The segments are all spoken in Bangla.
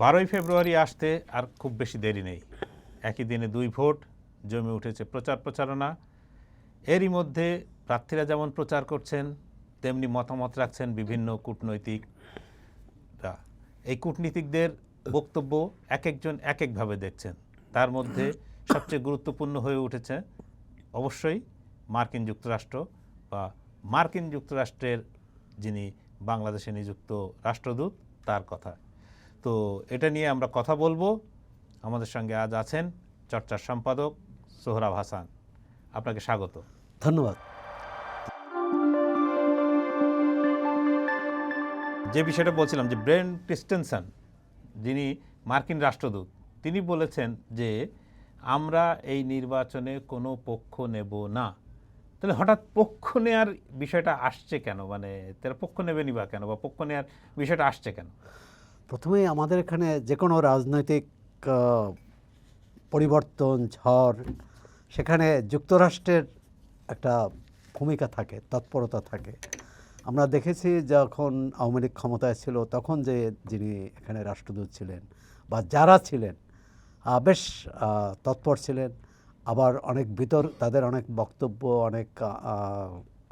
বারোই ফেব্রুয়ারি আসতে আর খুব বেশি দেরি নেই। একই দিনে দুই ভোট, জমে উঠেছে প্রচার প্রচারণা। এরই মধ্যে প্রার্থীরা যেমন প্রচার করছেন, তেমনি মতামত রাখছেন বিভিন্ন কূটনৈতিকরা এই কূটনীতিকদের বক্তব্য এক একজন এক একভাবে দেখছেন। তার মধ্যে সবচেয়ে গুরুত্বপূর্ণ হয়ে উঠেছে অবশ্যই মার্কিন যুক্তরাষ্ট্র বা মার্কিন যুক্তরাষ্ট্রের যিনি বাংলাদেশে নিযুক্ত রাষ্ট্রদূত, তার কথা। তো এটা নিয়ে আমরা কথা বলব। আমাদের সঙ্গে আজ আছেন চর্চার সম্পাদক সোহরাব হাসান। আপনাকে স্বাগত। ধন্যবাদ। যে বিষয়টা বলছিলাম যে ব্রেন ক্রিস্টেনসন যিনি মার্কিন রাষ্ট্রদূত তিনি বলেছেন যে আমরা এই নির্বাচনে কোনো পক্ষ নেব না। তাহলে হঠাৎ পক্ষ নেওয়ার বিষয়টা আসছে কেন? মানে তারা পক্ষ নেবেনি বা কেন? বা পক্ষ নেওয়ার বিষয়টা আসছে কেন? প্রথমেই আমাদের এখানে যে কোনো রাজনৈতিক পরিবর্তন, ঝড়, সেখানে যুক্তরাষ্ট্রের একটা ভূমিকা থাকে, তৎপরতা থাকে। আমরা দেখেছি যখন আওয়ামী লীগ ক্ষমতায় ছিল, তখন যে যিনি এখানে রাষ্ট্রদূত ছিলেন বা যারা ছিলেন বেশ তৎপর ছিলেন। আবার অনেক বিতর, তাদের অনেক বক্তব্য, অনেক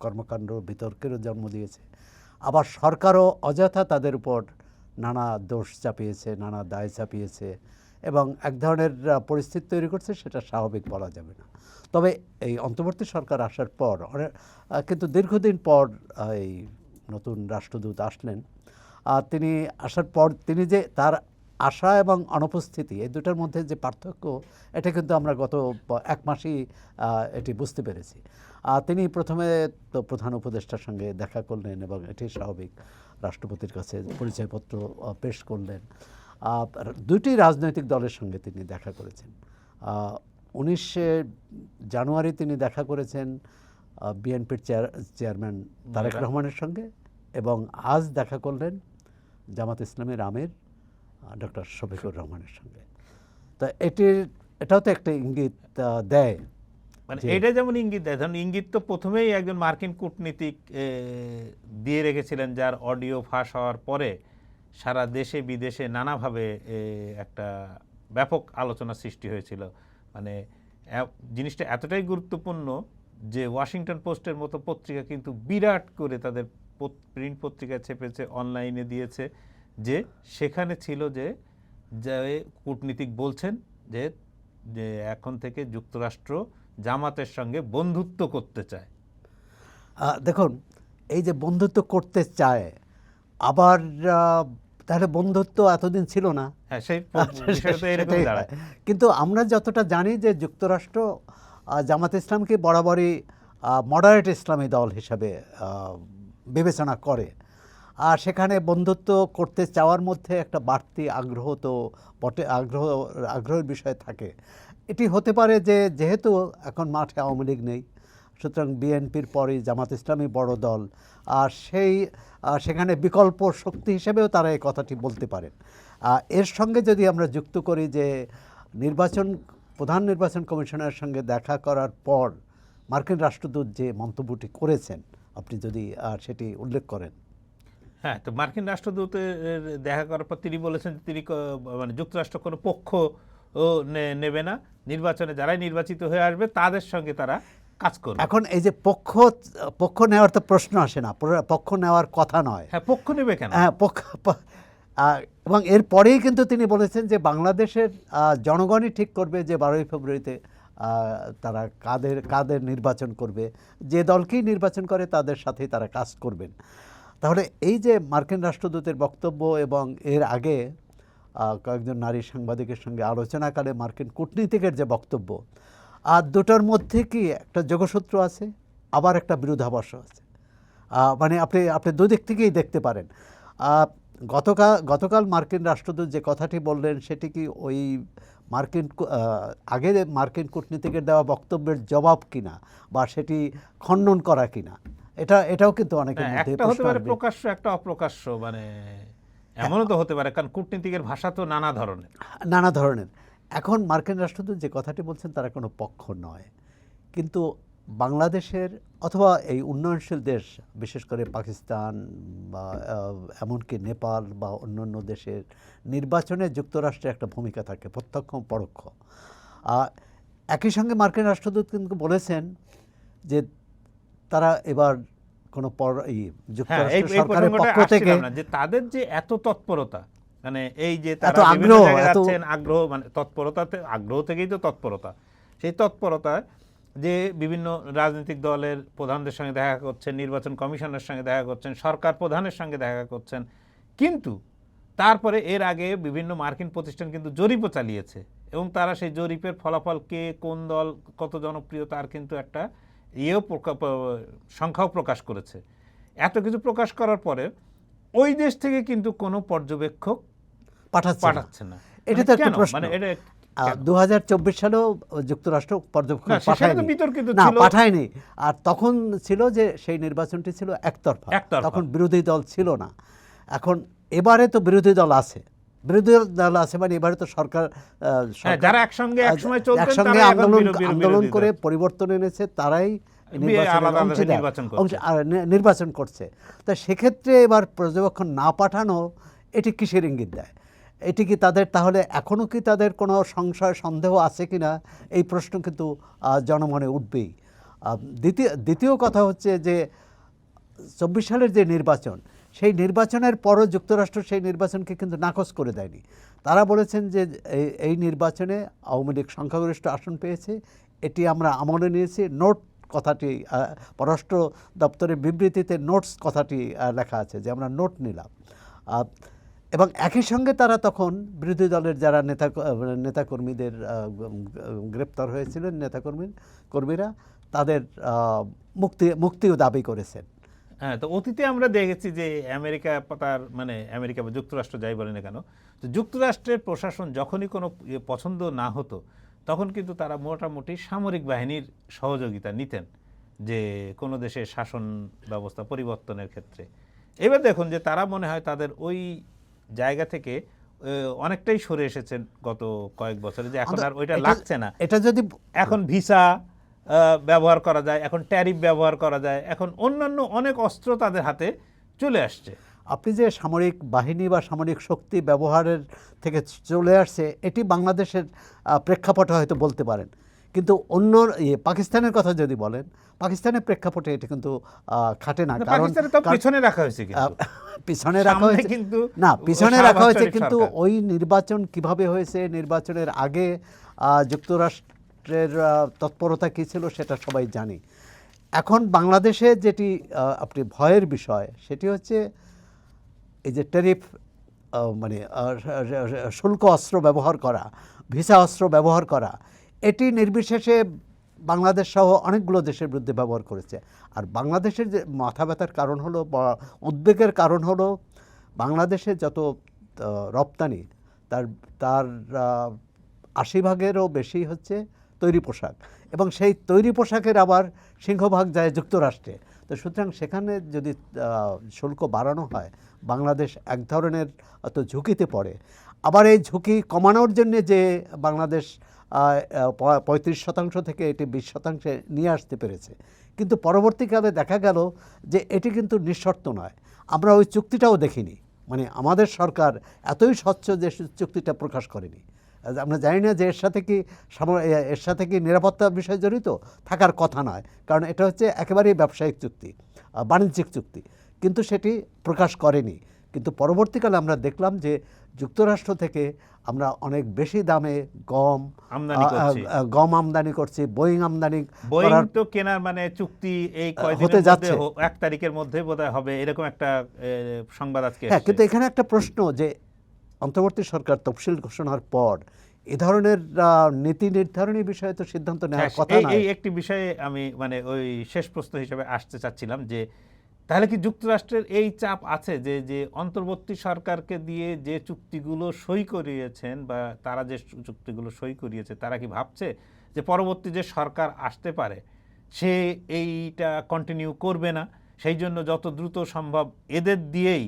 কর্মকাণ্ড বিতর্কেরও জন্ম দিয়েছে। আবার সরকারও অযথা তাদের উপর নানা দোষ চাপিয়েছে, নানা দায় চাপিয়েছে এবং এক ধরনের পরিস্থিতি তৈরি করছে সেটা স্বাভাবিক বলা যাবে না। তবে এই অন্তর্বর্তী সরকার আসার পর কিন্তু দীর্ঘদিন পর এই নতুন রাষ্ট্রদূত আসলেন। আর তিনি আসার পর তিনি যে তার আশা এবং অনুপস্থিতি এই দুটার মধ্যে যে পার্থক্য এটা কিন্তু আমরা গত এক মাসেই এটি বুঝতে পেরেছি। তিনি প্রথমে তো প্রধান উপদেষ্টার সঙ্গে দেখা করলেন এবং এটি স্বাভাবিক রাষ্ট্রপতির কাছে পরিচয়পত্র পেশ করলেন। দুটি রাজনৈতিক দলের সঙ্গে তিনি দেখা করেছেন। উনিশে জানুয়ারি তিনি দেখা করেছেন বিএনপির চেয়ার চেয়ারম্যান তারেক তারেক। রহমানের সঙ্গে এবং আজ দেখা করলেন জামাত ইসলামের আমির ডক্টর শফিকুর রহমানের সঙ্গে। তা এটির এটাও তো একটা ইঙ্গিত দেয় মানে এটা যেমন ইঙ্গিত দেয় ধরুন ইঙ্গিত তো প্রথমেই একজন মার্কিন কূটনীতিক দিয়ে রেখেছিলেন যার অডিও ফাঁস হওয়ার পরে সারা দেশে বিদেশে নানাভাবে একটা ব্যাপক আলোচনা সৃষ্টি হয়েছিল। মানে জিনিসটা এতটাই গুরুত্বপূর্ণ যে ওয়াশিংটন পোস্টের মতো পত্রিকা কিন্তু বিরাট করে তাদের প্রিন্ট পত্রিকায় ছেপেছে অনলাইনে দিয়েছে। যে সেখানে ছিল যে যে কূটনীতিক বলছেন যে যে এখন থেকে যুক্তরাষ্ট্র জামাতের সঙ্গে বন্ধুত্ব করতে চায়। দেখুন এই যে বন্ধুত্ব করতে চায় আবার তাহলে বন্ধুত্ব এতদিন ছিল না। হ্যাঁ দাঁড়ায়। কিন্তু আমরা যতটা জানি যে যুক্তরাষ্ট্র জামাত ইসলামকে বরাবরই মডারেট ইসলামী দল হিসাবে বিবেচনা করে। আর সেখানে বন্ধুত্ব করতে চাওয়ার মধ্যে একটা বাড়তি আগ্রহ তো বটে, আগ্রহ, আগ্রহের বিষয় থাকে। এটি হতে পারে যে যেহেতু এখন মাঠে আওয়ামী লীগ নেই, সুতরাং বিএনপির পরেই জামাত ইসলামী বড় দল, আর সেই সেখানে বিকল্প শক্তি হিসেবেও তারা এই কথাটি বলতে পারেন। এর সঙ্গে যদি আমরা যুক্ত করি যে নির্বাচন, প্রধান নির্বাচন কমিশনারের সঙ্গে দেখা করার পর মার্কিন রাষ্ট্রদূত যে মন্তব্যটি করেছেন, আপনি যদি সেটি উল্লেখ করেন। হ্যাঁ তো মার্কিন রাষ্ট্রদূতের দেখা করার পর তিনি বলেছেন যে তিনি মানে যুক্তরাষ্ট্র কোনো পক্ষ নেবে না। নির্বাচনে যারাই নির্বাচিত হয়ে আসবে তাদের সঙ্গে তারা কাজ করবে। এখন এই যে পক্ষ পক্ষ নেওয়ার তো প্রশ্ন আসে না পক্ষ নেওয়ার কথা নয়। হ্যাঁ পক্ষ নেবে কেন? হ্যাঁ পক্ষ এবং এরপরেই কিন্তু তিনি বলেছেন যে বাংলাদেশের জনগণই ঠিক করবে যে বারোই ফেব্রুয়ারিতে তারা কাদের কাদের নির্বাচন করবে। যে দলকেই নির্বাচন করে তাদের সাথেই তারা কাজ করবেন। তাহলে এই যে মার্কিন রাষ্ট্রদূতের বক্তব্য এবং এর আগে কয়েকজন নারী সাংবাদিকের সঙ্গে আলোচনাকালে মার্কিন কূটনীতিকের যে বক্তব্য আর দুটোর মধ্যে কি একটা যোগসূত্র আছে? আবার একটা বিরোধাভাস আছে। মানে আপনি আপনি দুদিক থেকেই দেখতে পারেন। গতকাল গতকাল মার্কিন রাষ্ট্রদূত যে কথাটি বললেন, সেটি কি ওই মার্কিন আগে মার্কিন কূটনীতিকের দেওয়া বক্তব্যের জবাব কিনা বা সেটি খণ্ডন করা কিনা? এটা এটাও কিন্তু অনেকের হ্যাঁ, মধ্যে একটা হতে পারে প্রকাশ্য একটা অপ্রকাশ্য মানে এমনও তো হতে পারে কারণ কূটনীতিকের ভাষা তো নানা ধরনের। নানা ধরনের। এখন মার্কিন রাষ্ট্রদূত যে কথাটি বলছেন তারা কোনো পক্ষ নয়। কিন্তু বাংলাদেশের অথবা এই উন্নয়নশীল দেশ বিশেষ করে পাকিস্তান বা এমনকি নেপাল বা অন্যান্য দেশের নির্বাচনে যুক্তরাষ্ট্রের একটা ভূমিকা থাকে প্রত্যক্ষ পরোক্ষ। আর একই সঙ্গে মার্কিন রাষ্ট্রদূত কিন্তু বলেছেন যে তারা এবার কোনো হ্যাঁ সরকারের পক্ষ থেকে যে তাদের যে এত তৎপরতা মানে এই যে তারা আগ্রহ, আগ্রহ মানে তৎপরতাতে আগ্রহ থেকেই তো তৎপরতা। সেই তৎপরতায় যে বিভিন্ন রাজনৈতিক দলের প্রধানদের সঙ্গে দেখা করছেন নির্বাচন কমিশনের সঙ্গে দেখা করছেন সরকার প্রধানের সঙ্গে দেখা করছেন কিন্তু তারপরে এর আগে বিভিন্ন মার্কিন প্রতিষ্ঠান কিন্তু জরিপও চালিয়েছে। এবং তারা সেই জরিপের ফলাফল কে কোন দল কত জনপ্রিয় তার কিন্তু একটা ইয়েও সংখ্যাও প্রকাশ করেছে। এত কিছু প্রকাশ করার পরে ওই দেশ থেকে কিন্তু কোনো পর্যবেক্ষক পাঠাচ্ছে না। পাঠাচ্ছে না। এটা মানে তো একটা প্রশ্ন। মানে এটা দু হাজার চব্বিশ সালেও যুক্তরাষ্ট্র পর্যবেক্ষণ পাঠায়নি। না পাঠায়নি। আর তখন ছিল যে সেই নির্বাচনটি ছিল একতরফা। তখন বিরোধী দল ছিল না। এখন এবারে তো বিরোধী দল আছে। বিরোধী দল আছে মানে এবারে তো সরকার হ্যাঁ, যারা একসঙ্গে একসঙ্গে আন্দোলন আন্দোলন করে পরিবর্তন এনেছে তারাই নির্বাচন করছে। তা সেক্ষেত্রে এবার পর্যবেক্ষণ না পাঠানো এটি কিসের ইঙ্গিত দেয়? এটি কি তাদের তাহলে এখনও কি তাদের কোনো সংশয় সন্দেহ আছে কি না এই প্রশ্ন কিন্তু জনমনে উঠবেই। দ্বিতীয় দ্বিতীয় কথা হচ্ছে যে চব্বিশ সালের যে নির্বাচন সেই নির্বাচনের পরও যুক্তরাষ্ট্র সেই নির্বাচনকে কিন্তু নাকচ করে দেয়নি। তারা বলেছেন যে এই- নির্বাচনে আওয়ামী লীগ সংখ্যাগরিষ্ঠ আসন পেয়েছে, এটি আমরা আমলে নিয়েছি। নোট কথাটি পররাষ্ট্র দপ্তরের বিবৃতিতে নোটস কথাটি লেখা আছে যে আমরা নোট নিলাম। এবং একই সঙ্গে তারা তখন বিরোধী দলের যারা নেতা, নেতাকর্মীদের গ্রেপ্তার হয়েছিলেন, নেতাকর্মী, কর্মীরা, তাদের মুক্তি, মুক্তিও দাবি করেছেন। হ্যাঁ তো অতীতে আমরা দেখেছি যে আমেরিকা তার মানে আমেরিকা বা যুক্তরাষ্ট্র যাই বলে না কেন তো যুক্তরাষ্ট্রের প্রশাসন যখনই কোনো পছন্দ না হতো তখন কিন্তু তারা মোটামুটি সামরিক বাহিনীর সহযোগিতা নিতেন যে কোনো দেশের শাসন ব্যবস্থা পরিবর্তনের ক্ষেত্রে। এবার দেখুন যে তারা মনে হয় তাদের ওই জায়গা থেকে অনেকটাই সরে এসেছেন গত কয়েক বছরে যে এখন আর ওইটা লাগছে না। এটা যদি এখন ভিসা ব্যবহার করা যায় এখন ট্যারিফ ব্যবহার করা যায় এখন অন্যান্য অনেক অস্ত্র তাদের হাতে চলে আসছে। আপনি যে সামরিক বাহিনী বা সামরিক শক্তি ব্যবহারের থেকে চলে আসছে এটি বাংলাদেশের প্রেক্ষাপটে হয়তো বলতে পারেন। কিন্তু অন্য ইয়ে, পাকিস্তানের কথা যদি বলেন পাকিস্তানের প্রেক্ষাপটে এটি কিন্তু খাটে না। কারণ পিছনে রাখা হয়েছে পিছনে রাখা হয়েছে কিন্তু না পিছনে রাখা হয়েছে কিন্তু ওই নির্বাচন কীভাবে হয়েছে নির্বাচনের আগে আহ, যুক্তরাষ্ট্রের আহ, তৎপরতা কী ছিল সেটা সবাই জানি। এখন বাংলাদেশে যেটি আপনি ভয়ের বিষয় সেটি হচ্ছে এই যে ট্যারিফ মানে শুল্ক অস্ত্র ব্যবহার করা ভিসা অস্ত্র ব্যবহার করা এটি নির্বিশেষে বাংলাদেশ সহ অনেকগুলো দেশের বিরুদ্ধে ব্যবহার করেছে। আর বাংলাদেশের যে মাথা ব্যথার কারণ হলো বা উদ্বেগের কারণ হলো বাংলাদেশে যত রপ্তানি তার তার আশি ভাগেরও বেশি হচ্ছে তৈরি পোশাক। এবং সেই তৈরি পোশাকের আবার সিংহভাগ যায় যুক্তরাষ্ট্রে। তো সুতরাং সেখানে যদি শুল্ক বাড়ানো হয়, বাংলাদেশ এক ধরনের অত ঝুঁকিতে পড়ে। আবার এই ঝুঁকি কমানোর জন্য যে বাংলাদেশ পঁয়ত্রিশ শতাংশ থেকে এটি বিশ শতাংশে নিয়ে আসতে পেরেছে। কিন্তু পরবর্তীকালে দেখা গেল যে এটি কিন্তু নিঃশর্ত নয়। আমরা ওই চুক্তিটাও দেখিনি। মানে আমাদের সরকার এতই স্বচ্ছ যে চুক্তিটা প্রকাশ করেনি। আমরা জানি না যে এর সাথে কি এর সাথে কি নিরাপত্তা বিষয় জড়িত? থাকার কথা নয়। কারণ এটা হচ্ছে একেবারেই ব্যবসায়িক চুক্তি বাণিজ্যিক চুক্তি। কিন্তু সেটি প্রকাশ করেনি। কিন্তু পরবর্তীকালে আমরা দেখলাম যে যুক্তরাষ্ট্র থেকে আমরা অনেক বেশি দামে গম গম আমদানি করছি বোয়িং আমদানি বোয়িং তো কেনার মানে চুক্তি এই হতে যাচ্ছে। এক তারিখের মধ্যে বোধহয় হবে এরকম একটা সংবাদ আজকে হ্যাঁ কিন্তু এখানে একটা প্রশ্ন যে অন্তর্বর্তী সরকার তফসিল ঘোষণার পর এ ধরনের নীতি নির্ধারণী বিষয়ে তো সিদ্ধান্ত নেওয়ার হ্যাঁ, কথা এই এই একটি বিষয়ে আমি মানে ওই শেষ প্রশ্ন হিসেবে আসতে চাচ্ছিলাম যে তাহলে কি যুক্তরাষ্ট্রের এই চাপ আছে যে যে অন্তর্বর্তী সরকারকে দিয়ে যে চুক্তিগুলো সই করিয়েছেন বা তারা যে চুক্তিগুলো সই করিয়েছে তারা কি ভাবছে যে পরবর্তী যে সরকার আসতে পারে সে এইটা কন্টিনিউ করবে না? সেই জন্য যত দ্রুত সম্ভব এদের দিয়েই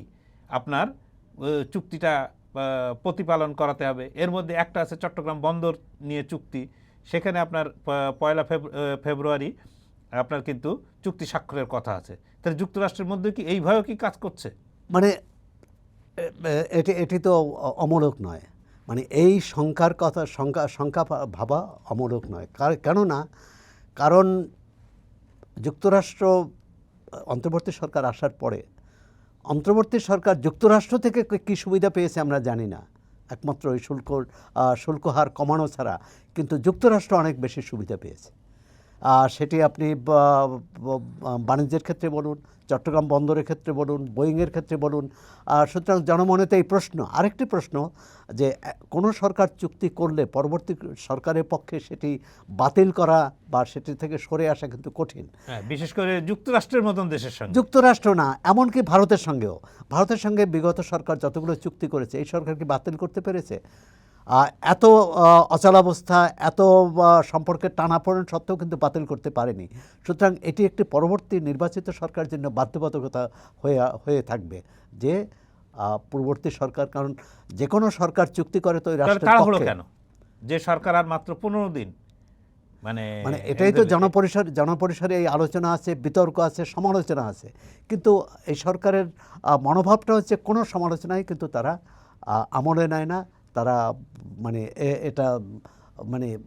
আপনার চুক্তিটা প্রতিপালন করাতে হবে। এর মধ্যে একটা আছে চট্টগ্রাম বন্দর নিয়ে চুক্তি। সেখানে আপনার পয়লা ফেব- ফেব্রুয়ারি আপনার কিন্তু চুক্তি স্বাক্ষরের কথা আছে। তাহলে যুক্তরাষ্ট্রের মধ্যে কি এই ভয়ও কি কাজ করছে? মানে এটি এটি তো অ- অমূলক নয়। মানে এই সংখ্যার কথা সংখ্যা সংখ্যা ভাবা অমূলক নয়। কেননা, কারণ যুক্তরাষ্ট্র, অন্তর্বর্তী সরকার আসার পরে অন্তর্বর্তী সরকার যুক্তরাষ্ট্র থেকে কি- সুবিধা পেয়েছে আমরা জানি না। একমাত্র ওই শুল্ক শুল্ক হার কমানো ছাড়া কিন্তু যুক্তরাষ্ট্র অনেক বেশি সুবিধা পেয়েছে। সেটি আপনি বাণিজ্যের ক্ষেত্রে বলুন চট্টগ্রাম বন্দরের ক্ষেত্রে বলুন বোয়িংয়ের ক্ষেত্রে বলুন আর সুতরাং জনমনেতে এই প্রশ্ন আরেকটি প্রশ্ন যে কোনো সরকার চুক্তি করলে পরবর্তী সরকারের পক্ষে সেটি বাতিল করা বা সেটি থেকে সরে আসা কিন্তু কঠিন। হ্যাঁ বিশেষ করে যুক্তরাষ্ট্রের মতন দেশের সঙ্গে। যুক্তরাষ্ট্র না এমনকি ভারতের সঙ্গেও। ভারতের সঙ্গে বিগত সরকার যতগুলো চুক্তি করেছে এই সরকার কি বাতিল করতে পেরেছে? এত অচলাবস্থা এত সম্পর্কের টানাপোড়েন সত্ত্বেও কিন্তু বাতিল করতে পারেনি। সুতরাং এটি একটি পরবর্তী নির্বাচিত সরকার জন্য বাধ্যবাধকতা হয়ে হয়ে থাকবে যে পূর্ববর্তী সরকার কারণ যে কোনো সরকার চুক্তি করে তো। কেন? যে সরকার আর মাত্র পনেরো দিন মানে মানে এটাই তো জনপরিসর জনপরিসরে এই আলোচনা আছে বিতর্ক আছে সমালোচনা আছে। কিন্তু এই সরকারের মনোভাবটা হচ্ছে কোনো সমালোচনায় কিন্তু তারা আমলে নেয় না। তারা মানে এ- এটা মানে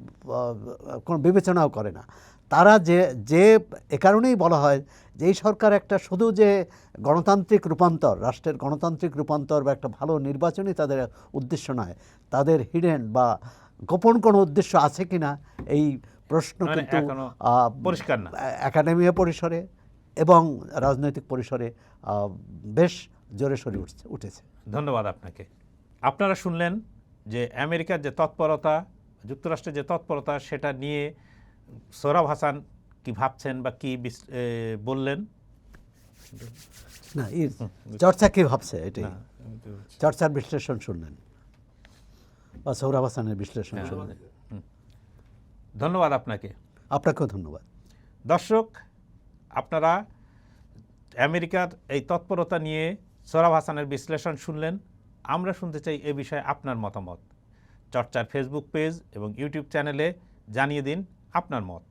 কোনো বিবেচনাও করে না। তারা যে যে এ কারণেই বলা হয় যে এই সরকার একটা শুধু যে গণতান্ত্রিক রূপান্তর রাষ্ট্রের গণতান্ত্রিক রূপান্তর বা একটা ভালো নির্বাচনই তাদের উদ্দেশ্য নয় তাদের হিডেন বা গোপন কোনো উদ্দেশ্য আছে কি না এই প্রশ্ন মানে কিন্তু পরিষ্কার না। একাডেমিয়া পরিসরে এবং রাজনৈতিক পরিসরে বেশ জোরে সরে উঠছে উঠেছে। ধন্যবাদ আপনাকে। আপনারা শুনলেন যে আমেরিকার যে তৎপরতা যুক্তরাষ্ট্রের যে তৎপরতা সেটা নিয়ে সোহরাব হাসান কি ভাবছেন বা কি বললেন? না চর্চা কি ভাবছে এটাই। চর্চার বিশ্লেষণ শুনলেন? বা সৌরভ হাসানের বিশ্লেষণ হ্যাঁ, শুনলেন? ধন্যবাদ আপনাকে। আপনাকেও ধন্যবাদ। দর্শক আপনারা আমেরিকার এই তৎপরতা নিয়ে সোহরাব হাসানের বিশ্লেষণ শুনলেন। আমরা শুনতে চাই এ বিষয়ে আপনার মতামত। চর্চার ফেসবুক পেজ এবং ইউটিউব চ্যানেলে জানিয়ে দিন আপনার মত।